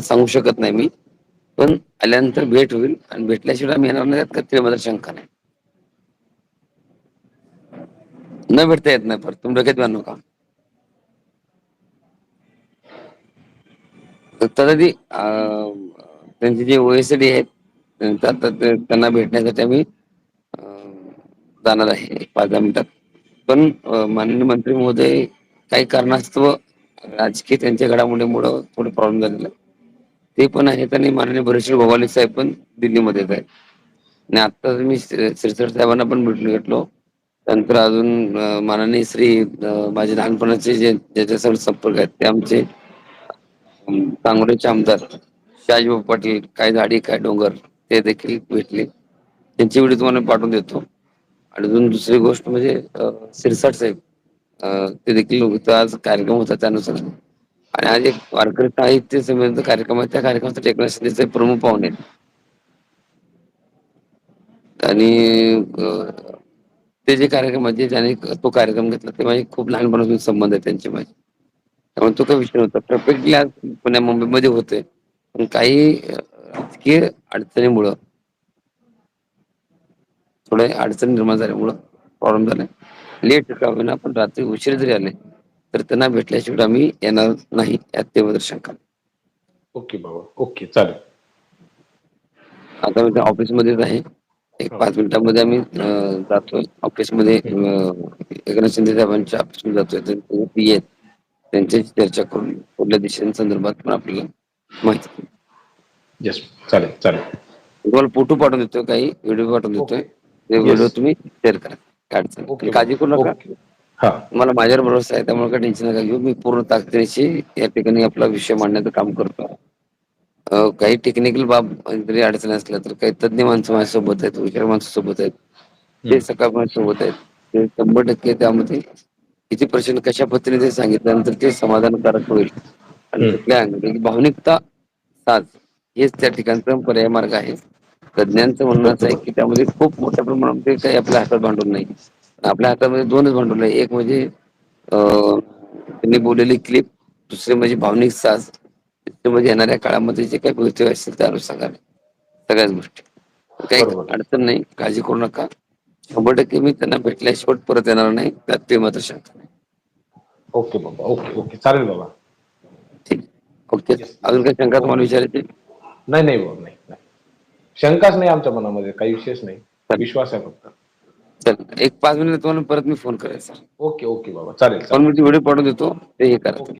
सांगू शकत नाही मी. पण आल्यानंतर भेट होईल आणि भेटल्याशिवाय आम्ही येणार नाही का काही मला शंका नाही. न भेटता येत नाही परत तुम्ही डोक्यात घालू का तर त्यांचे त्यांची जी ओएसडी आहेत त्यांना भेटण्यासाठी आम्ही जाणार आहे पाच दहा मिनिटात. पण माननीय मंत्री महोदय काही कारणास्तव राजकीय त्यांच्या घडामोडीमुळं थोडे प्रॉब्लेम झालेला आहे. ते पण आहेत आणि माननीय भरेश्वर भवानी साहेब पण दिल्लीमध्येच आहेत. आणि आता मी श्री- साहेबांना पण भेटून घेतलो. नंतर अजून माननीय श्री माझे लहानपणाचे जे ज्याच्यासोबत संपर्क आहेत ते आमचे अं, सांगोल्याचे आमदार शहाजीभाऊ पाटील काय झाडी काय डोंगर ते देखील भेटले. त्यांची व्हिडिओ तुम्हाला पाठवून देतो. आणि अजून दुसरी गोष्ट म्हणजे सिरसाट साहेब ते देखील आज कार्यक्रम होता त्यानुसार. आणि आज एक वारकरी साहित्य संमेलन कार्यक्रम आहे. त्या कार्यक्रमाचा एकनाथ शिंदेचे प्रमुख पाहुणे आणि ते जे कार्यक्रम म्हणजे ज्याने तो कार्यक्रम घेतला ते माझे खूप लहानपणापासून संबंध आहे त्यांचे माझे. त्यामुळे तो काही विषय नव्हता. परफेक्टली आज पुण्या मुंबईमध्ये होते. पण काही राजकीय अडचणीमुळं थोडे अडचण निर्माण झाल्यामुळं प्रॉब्लेम झालाय लेट का होईना पण रात्री उशीर जरी आले तर त्यांना भेटल्याशिवाय आम्ही येणार नाही यात शंका. ओके बाबा ओके चालेल. आता मी ऑफिसमध्येच आहे. एक. पाच मिनिटांमध्ये आम्ही जातोय. ऑफिसमध्ये एकनाथ शिंदे साहेबांच्या ऑफिसमध्ये जातोय. पी आहेत त्यांच्याशी चर्चा करून कुठल्या दिशेसंदर्भात पण आपल्याला माहिती. येस चालेल चालेल. तुम्हाला फोटो पाठवून देतोय काही व्हिडिओ पाठवून देतोय. ते. व्हिडिओ तुम्ही शेअर करा. काळजी करू नका. हा. मला माझ्यावर भरोसा आहे त्यामुळे काही टेन्शन नका घेऊ. मी पूर्ण ताकदीनिशी या ठिकाणी आपला विषय मांडण्याचं काम करतो. अं, काही टेक्निकल बाब जरी अडचणी असल्या तर काही तज्ञ माणसं माझ्यासोबत आहेत हुशार माणसं सोबत आहेत ते. सकाळ माझ्यासोबत आहेत. ते शंभर टक्के त्यामध्ये किती प्रश्न कशा पद्धतीने ते सांगितल्यानंतर ते समाधानकारक होईल. आणि. कुठल्या अंगी भावनिकता साज हेच त्या ठिकाणचा पर्याय मार्ग आहे. तज्ञांचं म्हणणं असं आहे की त्यामध्ये खूप मोठ्या प्रमाणामध्ये काही आपल्या हातात भांडवल नाही. आपल्या हातामध्ये दोनच भांडवल आहे. एक म्हणजे अं, त्यांनी बोललेली क्लिप दुसरे म्हणजे भावनिक साज तिसरे म्हणजे येणाऱ्या काळामध्ये जे काही भवितव्य असेल त्या अनुषंगाने सगळ्याच गोष्टी. काही. अडचण नाही. काळजी करू नका. शंभर टक्के मी त्यांना भेटल्याशिवाय परत येणार नाही. त्यात ते मात्र शंका नाही ओके बाबा. Okay okay. चालेल बाबा. ठीक. ओके. अजून काही शंका तुम्हाला विचारायची? नाही नाही बाबा नाही नाही. शंकाच नाही आमच्या मनामध्ये. काही विशेष नाही. विश्वास आहे फक्त. चल एक पाच मिनिट तुम्हाला परत मी फोन करेन सर. ओके ओके बाबा. चालेल दोन चालेल मिनिट व्हिडिओ पाठवून देतो ते हे करा